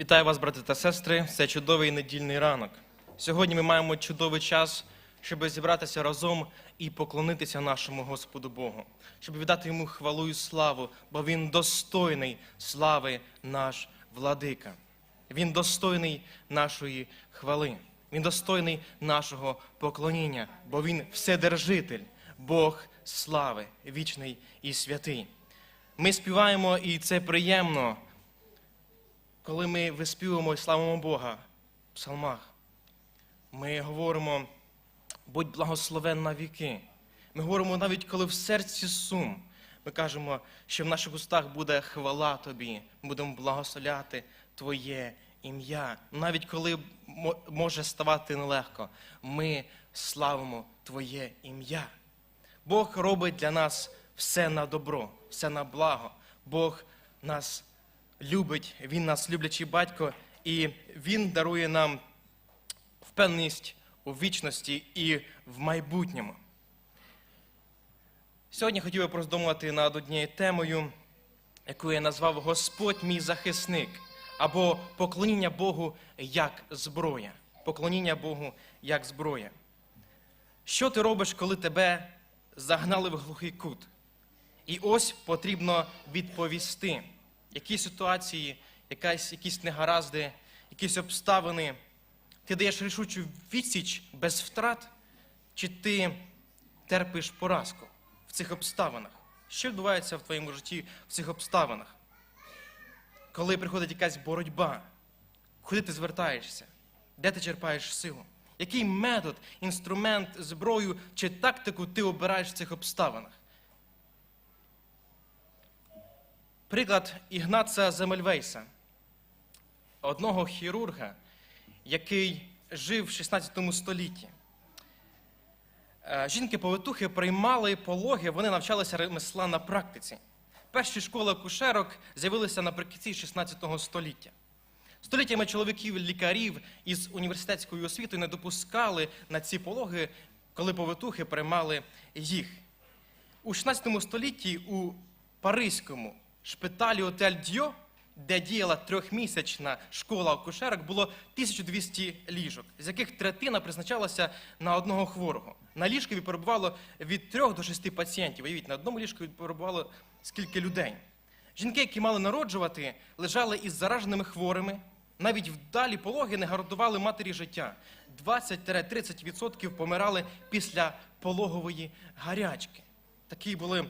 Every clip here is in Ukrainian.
Вітаю вас, брати та сестри. Це чудовий недільний ранок. Сьогодні ми маємо чудовий час, щоб зібратися разом і поклонитися нашому Господу Богу, щоб віддати йому хвалу і славу, бо він достойний слави наш владика. Він достойний нашої хвали. Він достойний нашого поклоніння, бо він вседержитель, Бог слави, вічний і святий. Ми співаємо, і це приємно, коли ми виспівуємо і славимо Бога в псалмах, ми говоримо, будь благословен на віки. Ми говоримо навіть коли в серці сум. Ми кажемо, що в наших устах буде хвала тобі, будемо благословляти Твоє ім'я. Навіть коли може ставати нелегко, ми славимо Твоє ім'я. Бог робить для нас все на добро, все на благо. Бог нас любить, Він нас люблячий батько, і Він дарує нам впевненість у вічності і в майбутньому. Сьогодні хотів би роздумувати над однією темою, яку я назвав Господь мій захисник, або поклоніння Богу як зброя. Поклоніння Богу як зброя. Що ти робиш, коли тебе загнали в глухий кут? І ось потрібно відповісти, які ситуації, якась, якісь негаразди, якісь обставини. Ти даєш рішучу відсіч без втрат, чи ти терпиш поразку в цих обставинах? Що відбувається в твоєму житті в цих обставинах? Коли приходить якась боротьба, куди ти звертаєшся? Де ти черпаєш силу? Який метод, інструмент, зброю чи тактику ти обираєш в цих обставинах? Приклад Ігнаца Земельвейса, одного хірурга, який жив в 16 столітті. Е, Жінки-повитухи приймали пологи, вони навчалися ремесла на практиці. Перші школи акушерок з'явилися наприкінці 16 століття. Століттями чоловіків, лікарів із університетською освітою не допускали на ці пологи, коли повитухи приймали їх. У 16 столітті у Паризькому шпиталі Отель Дьо, де діяла трьохмісячна школа акушерок, було 1200 ліжок, з яких третина призначалася на одного хворого. На ліжкові перебувало від 3 до 6 пацієнтів. Уявіть, на одному ліжкові перебувало скільки людей. Жінки, які мали народжувати, лежали із зараженими хворими. Навіть вдалі пологи не гарантували матері життя. 20-30% помирали після пологової гарячки. Такі були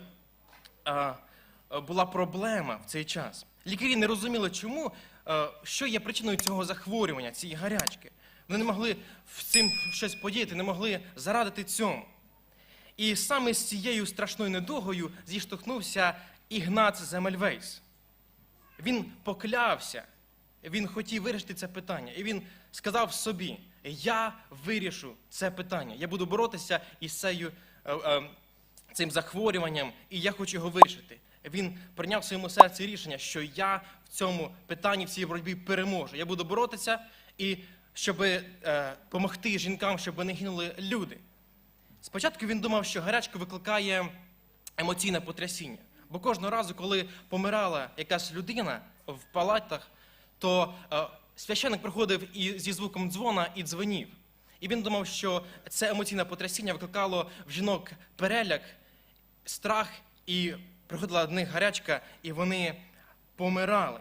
а, була проблема в цей час. Лікарі не розуміли, чому, що є причиною цього захворювання, цієї гарячки. Вони не могли в цим щось подіяти, не могли зарадити цьому. І саме з цією страшною недугою зіштовхнувся Ігнац Земельвейс. Він поклявся, він хотів вирішити це питання. І він сказав собі: Я вирішу це питання. Я буду боротися із цією, е, е, цим захворюванням, і я хочу його вирішити. Він прийняв в своєму серці рішення, що я в цьому питанні, в цій боротьбі переможу. Я буду боротися і щоб допомогти жінкам, щоб не гинули люди. Спочатку він думав, що гарячка викликає емоційне потрясіння. Бо кожного разу, коли помирала якась людина в палатах, то е, священик приходив і зі звуком дзвона і дзвонів. І він думав, що це емоційне потрясіння викликало в жінок переляк, страх, і приходила до них гарячка, і вони помирали.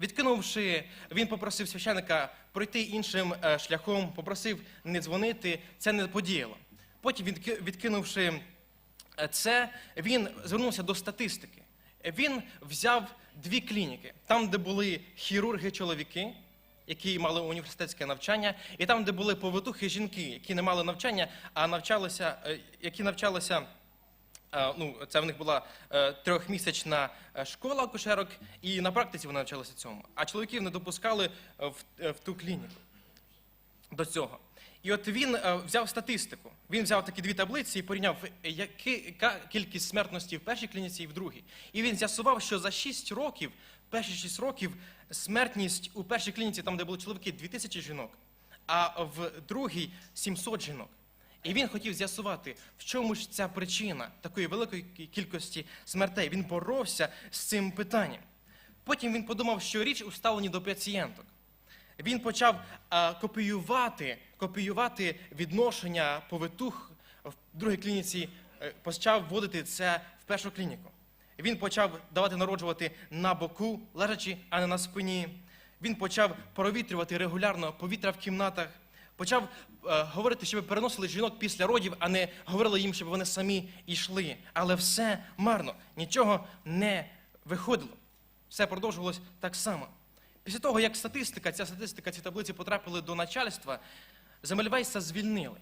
Відкинувши, він попросив священика пройти іншим е, шляхом, попросив не дзвонити, це не подіяло. Потім, відкинувши е, це, він звернувся до статистики. Він взяв дві клініки: там, де були хірурги-чоловіки, які мали університетське навчання, і там, де були повитухи жінки, які не мали навчання, а навчалися, е, які навчалися. Е, Ну, це в них була е, трьохмісячна е, школа акушерок, і на практиці вони навчалися цьому. А чоловіків не допускали в, в ту клініку до цього. І от він взяв статистику. Він взяв такі дві таблиці і порівняв, яка кількість смертності в першій клініці і в другій. І він з'ясував, що за 6 років, перші 6 років, смертність у першій клініці, там, де були чоловіки, 2000 жінок, а в другій 700 жінок. І він хотів з'ясувати, в чому ж ця причина такої великої кількості смертей. Він боровся з цим питанням. Потім він подумав, що річ у ставленні до пацієнток. Він почав а, копіювати, копіювати відношення повитух в другій клініці, е, почав вводити це в першу клініку. Він почав давати народжувати на боку, лежачи, а не на спині. Він почав провітрювати регулярно повітря в кімнатах. Почав е, говорити, щоб переносили жінок після родів, а не говорили їм, щоб вони самі йшли. Але все марно, нічого не виходило. Все продовжувалось так само. Після того, як статистика, ця статистика, ці таблиці потрапили до начальства, Земельвейса звільнили.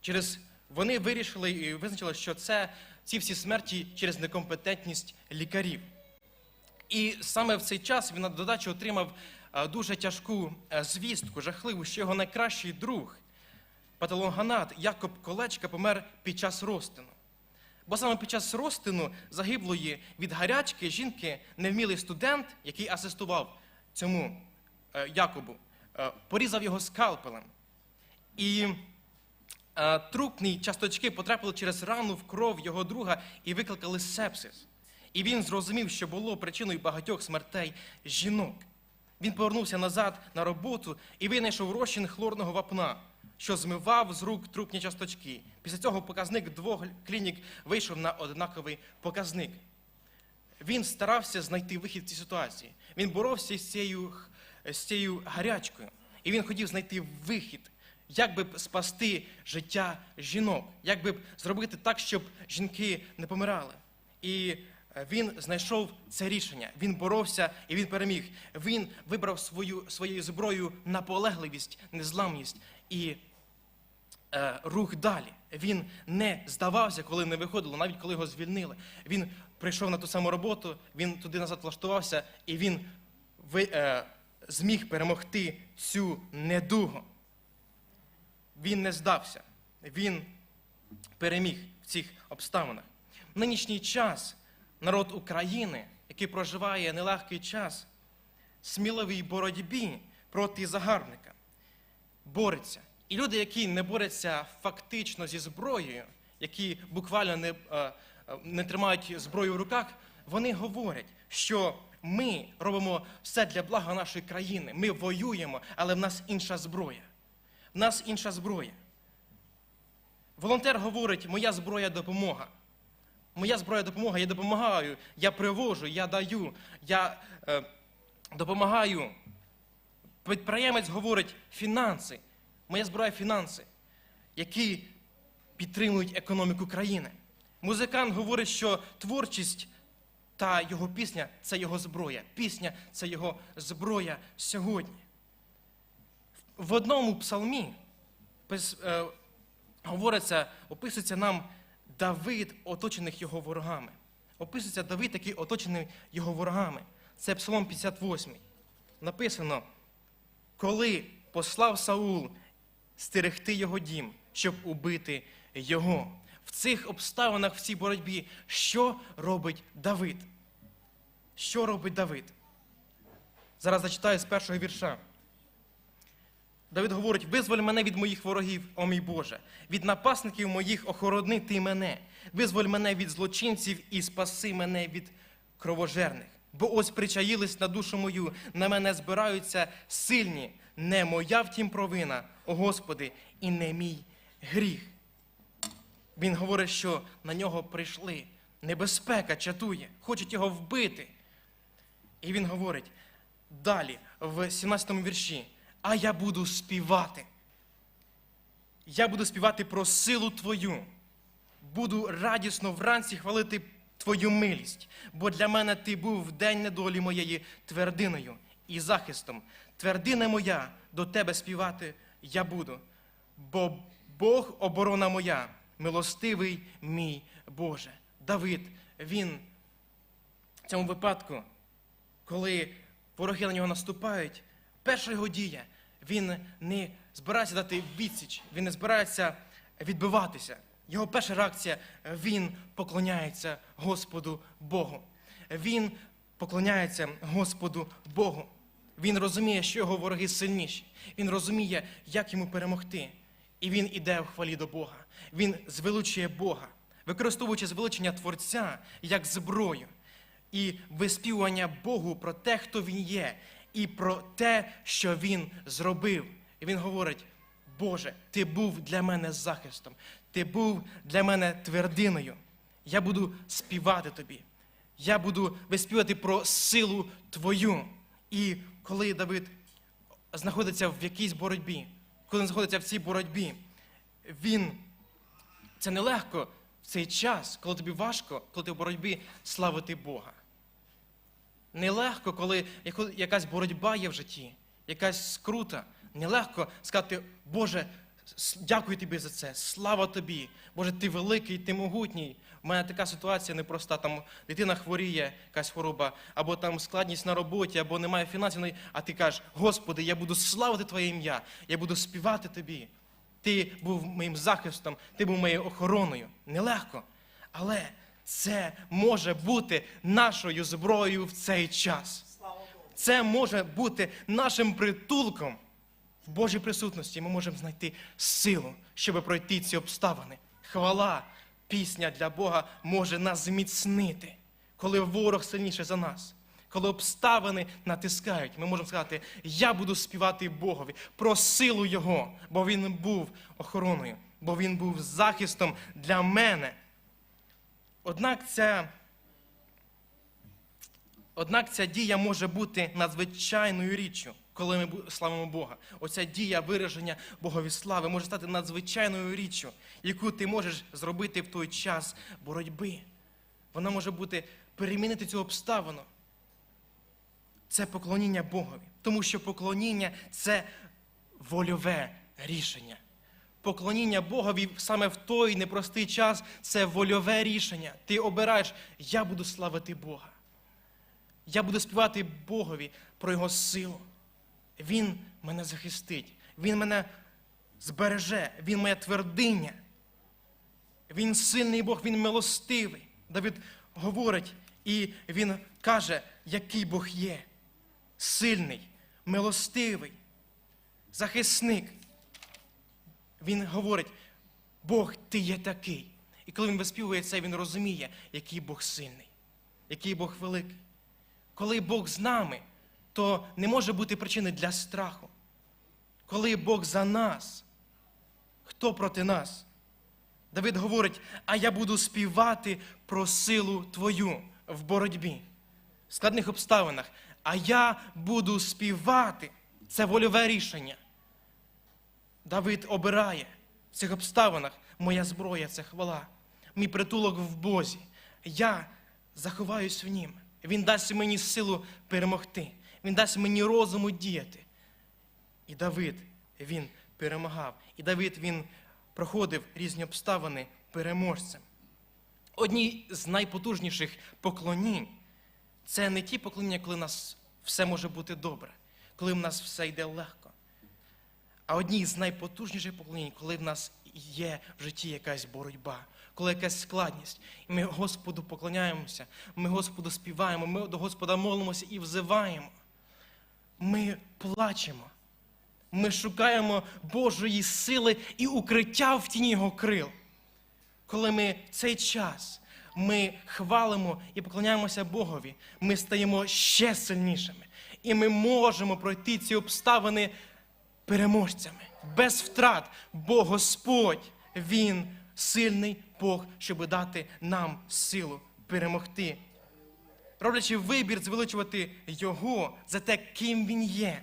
Через вони вирішили і визначили, що це ці всі смерті через некомпетентність лікарів. І саме в цей час він на додачу отримав дуже тяжку е, звістку, жахливу, що його найкращий друг, патологоанат Якоб Колечка, помер під час розтину. Бо саме під час розтину загиблої від гарячки жінки невмілий студент, який асистував цьому е, Якобу, е, порізав його скалпелем. І е, трупні часточки потрапили через рану в кров його друга і викликали сепсис. І він зрозумів, що було причиною багатьох смертей жінок. Він повернувся назад на роботу і винайшов розчин хлорного вапна, що змивав з рук трупні часточки. Після цього показник двох клінік вийшов на однаковий показник. Він старався знайти вихід в цій ситуації. Він боровся з цією, з цією гарячкою. І він хотів знайти вихід, як би спасти життя жінок, як би зробити так, щоб жінки не помирали. І він знайшов це рішення. Він боровся і він переміг. Він вибрав свою, своєю зброєю наполегливість, незламність і е, рух далі. Він не здавався, коли не виходило, навіть коли його звільнили. Він прийшов на ту саму роботу, він туди назад влаштувався, і він ви, е, зміг перемогти цю недугу. Він не здався, він переміг в цих обставинах. В нинішній час народ України, який проживає нелегкий час, сміливій боротьбі проти загарбника, бореться. І люди, які не борються фактично зі зброєю, які буквально не, е, е, не тримають зброю в руках, вони говорять, що ми робимо все для блага нашої країни. Ми воюємо, але в нас інша зброя. В нас інша зброя. Волонтер говорить, моя зброя допомога. Моя зброя допомога, я допомагаю, я привожу, я даю, я е, допомагаю. Підприємець говорить фінанси. Моя зброя фінанси, які підтримують економіку країни. Музикант говорить, що творчість та його пісня це його зброя. Пісня це його зброя сьогодні. В одному псалмі е, говориться, описується нам Давид, оточених його ворогами. Описується Давид, який оточений його ворогами. Це Псалом 58. Написано, коли послав Саул стерегти його дім, щоб убити його. В цих обставинах, в цій боротьбі, що робить Давид? Що робить Давид? Зараз зачитаю з першого вірша. Давид говорить: визволь мене від моїх ворогів, о мій Боже, від напасників моїх охорони ти мене, визволь мене від злочинців і спаси мене від кровожерних. Бо ось причаїлись на душу мою, на мене збираються сильні, не моя втім провина, о Господи, і не мій гріх. Він говорить, що на нього прийшли, небезпека чатує, хочуть його вбити. І він говорить далі, в 17 вірші, а я буду співати. Я буду співати про силу Твою. Буду радісно вранці хвалити Твою милість, бо для мене ти був в день недолі моєї твердиною і захистом. Твердина моя до тебе співати я буду, бо Бог оборона моя, милостивий мій Боже. Давид, він в цьому випадку, коли вороги на нього наступають, перша його дія, він не збирається дати відсіч, він не збирається відбиватися. Його перша реакція він поклоняється Господу Богу. Він поклоняється Господу Богу. Він розуміє, що його вороги сильніші. Він розуміє, як йому перемогти. І він іде в хвалі до Бога. Він звеличує Бога, використовуючи звеличення Творця як зброю і виспівування Богу про те, хто він є, і про те, що він зробив. І він говорить: Боже, ти був для мене захистом, ти був для мене твердиною. Я буду співати тобі. Я буду виспівати про силу твою. І коли Давид знаходиться в якійсь боротьбі, коли він знаходиться в цій боротьбі, він це нелегко в цей час, коли тобі важко, коли ти в боротьбі славити Бога. Нелегко, коли якась боротьба є в житті, якась скрута. Нелегко сказати, Боже, дякую тобі за це, слава тобі. Боже, ти великий, ти могутній. У мене така ситуація непроста. Там дитина хворіє, якась хвороба, або там складність на роботі, або немає фінансів. ну, А ти кажеш, Господи, я буду славити Твоє ім'я, я буду співати тобі. Ти був моїм захистом, ти був моєю охороною. Нелегко. Але це може бути нашою зброєю в цей час. Це може бути нашим притулком в Божій присутності. Ми можемо знайти силу, щоб пройти ці обставини. Хвала, пісня для Бога може нас зміцнити, коли ворог сильніший за нас. Коли обставини натискають, ми можемо сказати, я буду співати Богові про силу Його, бо Він був охороною, бо Він був захистом для мене. Однак ця, однак ця дія може бути надзвичайною річчю, коли ми славимо Бога. Оця дія вираження Богові слави може стати надзвичайною річчю, яку ти можеш зробити в той час боротьби. Вона може бути перемінити цю обставину. Це поклоніння Богові. Тому що поклоніння це вольове рішення. Поклоніння Богові саме в той непростий час це вольове рішення. Ти обираєш, я буду славити Бога. Я буду співати Богові про Його силу. Він мене захистить, Він мене збереже, Він моя твердиня. Він сильний Бог, Він милостивий. Давид говорить, і він каже, який Бог є. Сильний, милостивий, захисник. Він говорить, Бог, ти є такий. І коли він виспівує це, він розуміє, який Бог сильний, який Бог великий. Коли Бог з нами, то не може бути причини для страху. Коли Бог за нас, хто проти нас? Давид говорить, а я буду співати про силу твою в боротьбі, в складних обставинах. А я буду співати. Це вольове рішення. Давид обирає в цих обставинах. Моя зброя це хвала. Мій притулок в Бозі. Я заховаюсь в нім. Він дасть мені силу перемогти. Він дасть мені розуму діяти. І Давид він перемагав. І Давид він проходив різні обставини переможцем. Одні з найпотужніших поклонінь це не ті поклоніння, коли в нас все може бути добре, коли в нас все йде легко. А одні з найпотужніших поклонінь, коли в нас є в житті якась боротьба, коли якась складність. І ми Господу поклоняємося, ми Господу співаємо, ми до Господа молимося і взиваємо. Ми плачемо. Ми шукаємо Божої сили і укриття в тіні Його крил. Коли ми в цей час ми хвалимо і поклоняємося Богові, ми стаємо ще сильнішими. І ми можемо пройти ці обставини переможцями, без втрат, бо Господь, Він сильний Бог, щоб дати нам силу перемогти. Роблячи вибір звеличувати Його за те, ким Він є,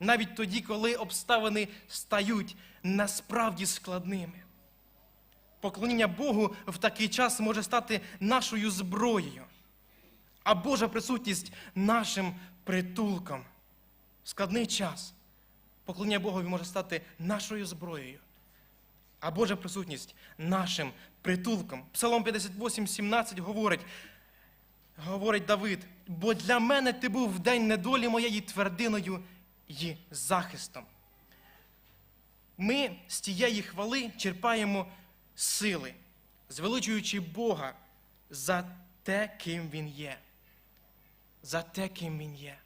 навіть тоді, коли обставини стають насправді складними. Поклоніння Богу в такий час може стати нашою зброєю, а Божа присутність нашим притулком. Складний час поклоніння Богові може стати нашою зброєю, а Божа присутність нашим притулком. Псалом 58, 17 говорить, говорить Давид, бо для мене ти був в день недолі моєї твердиною і захистом. Ми з тієї хвали черпаємо сили, звеличуючи Бога за те, ким Він є. За те, ким Він є.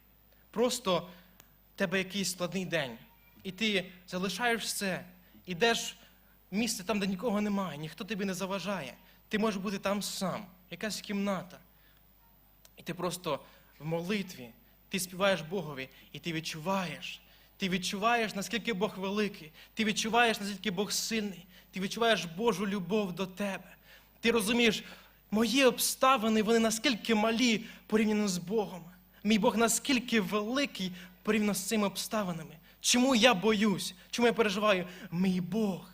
Просто в тебе якийсь складний день, і ти залишаєш все, ідеш в місце там, де нікого немає, ніхто тобі не заважає. Ти можеш бути там сам, якась кімната. І ти просто в молитві, ти співаєш Богові, і ти відчуваєш. Ти відчуваєш, наскільки Бог великий, ти відчуваєш, наскільки Бог сильний, ти відчуваєш Божу любов до тебе. Ти розумієш, мої обставини, вони наскільки малі порівняно з Богом. Мій Бог наскільки великий порівняно з цими обставинами. Чому я боюсь? Чому я переживаю? Мій Бог.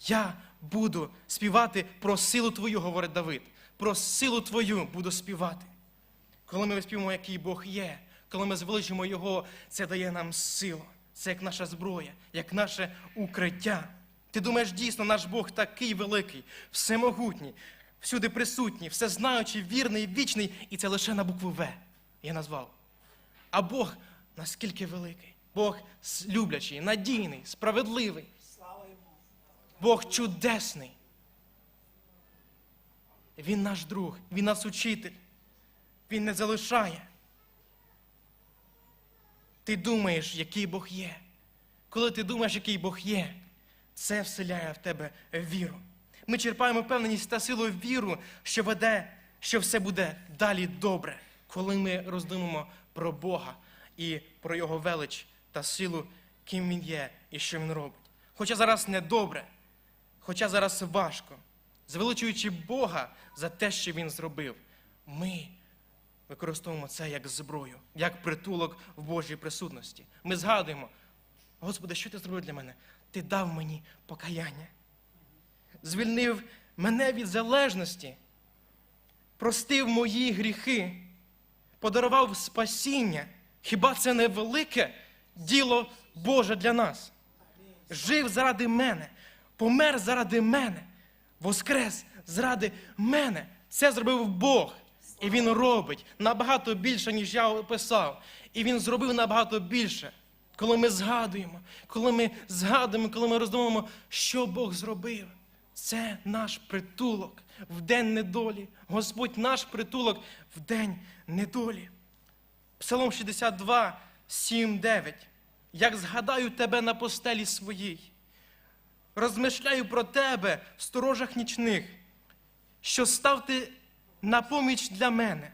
Я буду співати про силу Твою, говорить Давид. Про силу Твою буду співати. Коли ми виспіваємо, який Бог є, коли ми звеличимо Його, це дає нам силу. Це як наша зброя, як наше укриття. Ти думаєш, дійсно, наш Бог такий великий, всемогутній, всюди присутній, всезнаючий, вірний, вічний, і це лише на букву В я назвав. А Бог наскільки великий, Бог люблячий, надійний, справедливий. Бог чудесний. Він наш друг, Він нас учитель. Він не залишає. Ти думаєш, який Бог є. Коли ти думаєш, який Бог є, це вселяє в тебе віру. Ми черпаємо впевненість та силу віру, що веде, що все буде далі добре, коли ми роздумаємо про Бога і про Його велич та силу, ким Він є і що Він робить. Хоча зараз не добре, хоча зараз важко, звеличуючи Бога за те, що Він зробив, ми використовуємо це як зброю, як притулок в Божій присутності. Ми згадуємо, Господи, що ти зробив для мене? Ти дав мені покаяння, звільнив мене від залежності, простив мої гріхи, подарував спасіння. Хіба це не велике діло Боже для нас? Жив заради мене, помер заради мене, воскрес заради мене. Це зробив Бог. І Він робить набагато більше, ніж я описав. І Він зробив набагато більше. Коли ми згадуємо, коли ми згадуємо, коли ми роздумуємо, що Бог зробив. Це наш притулок в день недолі. Господь наш притулок в день недолі. Псалом 62, 7, 9. Як згадаю тебе на постелі своїй, розмишляю про тебе в сторожах нічних, що став ти на поміч для мене.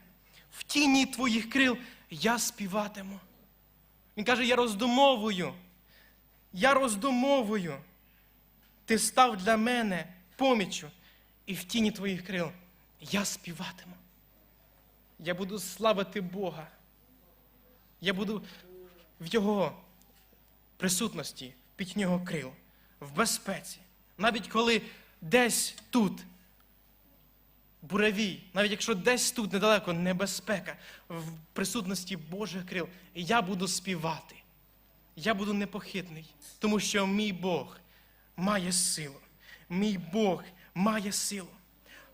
В тіні твоїх крил я співатиму. Він каже: я роздумовую, я роздумовую. Ти став для мене поміччю, і в тіні твоїх крил я співатиму. Я буду славити Бога. Я буду в Його присутності, в пітьні Його крил, в безпеці. Навіть коли десь тут буревій, навіть якщо десь тут недалеко небезпека, в присутності Божих крил, я буду співати. Я буду непохитний, тому що мій Бог має силу. Мій Бог має силу.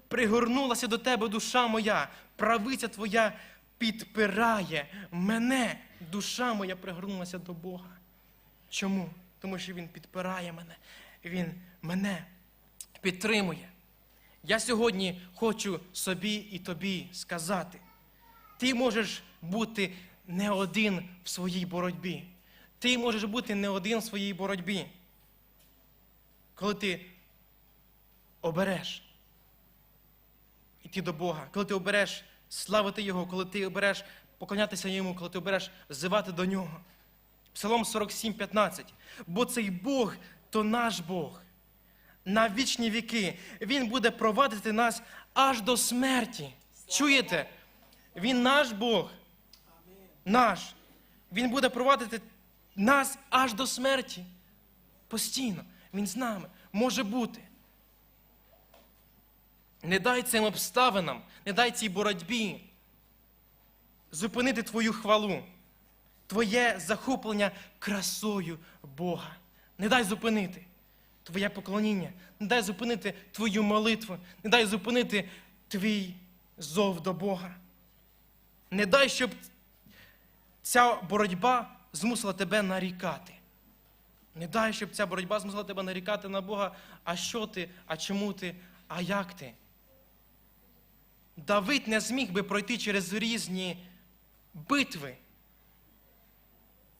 Пригорнулася до тебе душа моя, правиця твоя підпирає мене. Душа моя пригорнулася до Бога. Чому? Тому що Він підпирає мене, Він мене підтримує. Я сьогодні хочу собі і тобі сказати: ти можеш бути не один в своїй боротьбі. Ти можеш бути не один в своїй боротьбі. Коли ти обереш іти до Бога, коли ти обереш славити Його, коли ти обереш поклонятися Йому, коли ти обереш взивати до Нього. Псалом 47, 15. Бо цей Бог то наш Бог. На вічні віки Він буде провадити нас аж до смерті. Чуєте? Він наш Бог. Наш. Він буде провадити нас аж до смерті. Постійно. Він з нами. Може бути. Не дай цим обставинам, не дай цій боротьбі зупинити твою хвалу, твоє захоплення красою Бога. Не дай зупинити твоє поклоніння, не дай зупинити твою молитву, не дай зупинити твій зов до Бога. Не дай, щоб ця боротьба змусила тебе нарікати. Не дай, щоб ця боротьба змусила тебе нарікати на Бога, а що ти, а чому ти, а як ти. Давид не зміг би пройти через різні битви,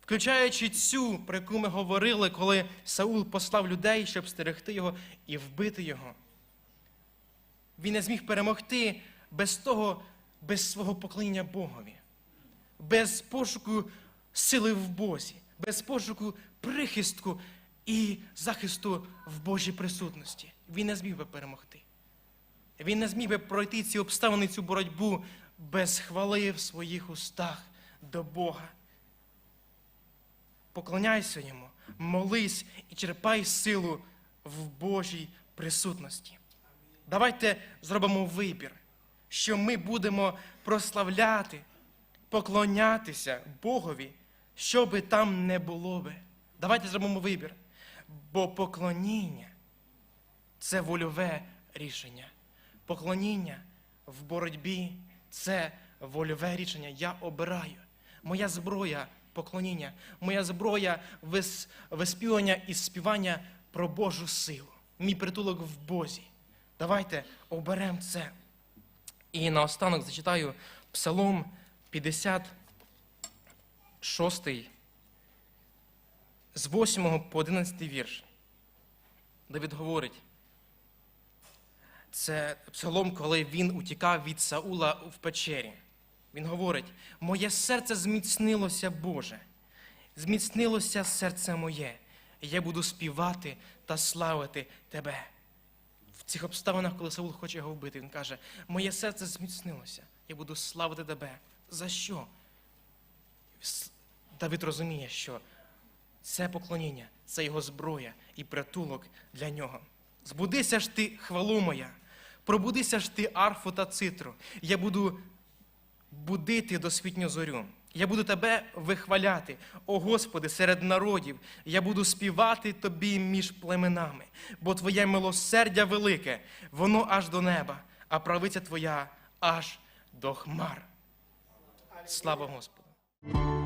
включаючи цю, про яку ми говорили, коли Саул послав людей, щоб стерегти його і вбити його. Він не зміг перемогти без того, без свого поклоніння Богові. без пошуку сили в Бозі, без пошуку прихистку і захисту в Божій присутності. Він не зміг би перемогти. Він не зміг би пройти ці обставини, цю боротьбу без хвали в своїх устах до Бога. Поклоняйся йому, молись і черпай силу в Божій присутності. Давайте зробимо вибір, що ми будемо прославляти, поклонятися Богові, що би там не було би. Давайте зробимо вибір. Бо поклоніння це вольове рішення. Поклоніння в боротьбі це вольове рішення. Я обираю. Моя зброя поклоніння, моя зброя вис- виспівання і співання про Божу силу. Мій притулок в Бозі. Давайте оберемо це. І наостанок зачитаю Псалом 56, з 8 по 11 вірш. Давид говорить, це псалом, коли він утікав від Саула в печері. Він говорить: моє серце зміцнилося, Боже, зміцнилося серце моє, і я буду співати та славити Тебе. В цих обставинах, коли Саул хоче його вбити, він каже: Моє серце зміцнилося, я буду славити Тебе. За що? Давид розуміє, що це поклоніння, це його зброя і притулок для нього. Збудися ж ти, хвалу моя, пробудися ж ти арфу та цитру. Я буду будити досвітню зорю. Я буду тебе вихваляти, о Господи, серед народів. Я буду співати тобі між племенами, бо твоє милосердя велике, воно аж до неба, а правиця твоя аж до хмар. Слава Господу!